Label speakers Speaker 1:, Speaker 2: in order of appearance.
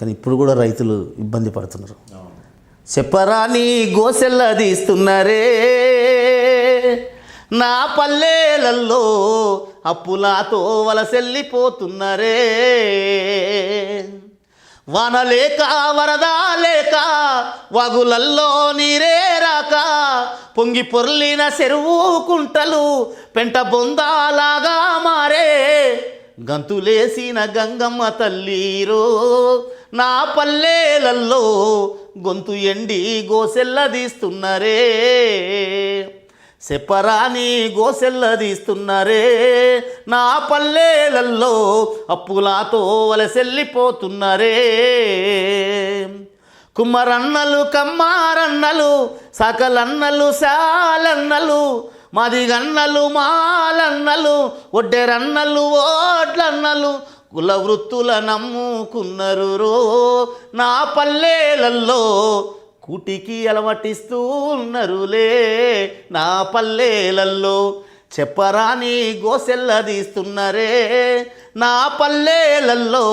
Speaker 1: కానీ ఇప్పుడు కూడా రైతులు ఇబ్బంది పడుతున్నారు. చెప్పరాని గోసెల్ల తీస్తున్నారే? నా పల్లెలల్లో అప్పులాతో వలసెల్లిపోతున్నారే. వాన లేక వరద లేక వగులల్లో నీరే రాక పొంగి పొర్లిన చెరువు కుంటలు పెంట బొందాలాగా మారే. గంతులేసిన గంగమ్మ తల్లిరో నా పల్లెలల్లో గొంతు ఎండి గోసెల్లదీస్తున్నారే చెప్పరాని నా పల్లెలల్లో అప్పులాతో వలసెల్లిపోతున్నారే. కుమ్మరన్నలు కమ్మారన్నలు సకలన్నలు శాలన్నలు మదిగన్నలు మాలన్నలు ఒడ్డెరన్నలు ఓట్లన్నలు కుల వృత్తుల నమ్ముకున్నారు రో నా పల్లెలల్లో కూటికి అలవటిస్తూ ఉన్నరులే. నా పల్లెలల్లో చెప్పరాని గోసెల్లదీస్తున్నరే నా పల్లెలల్లో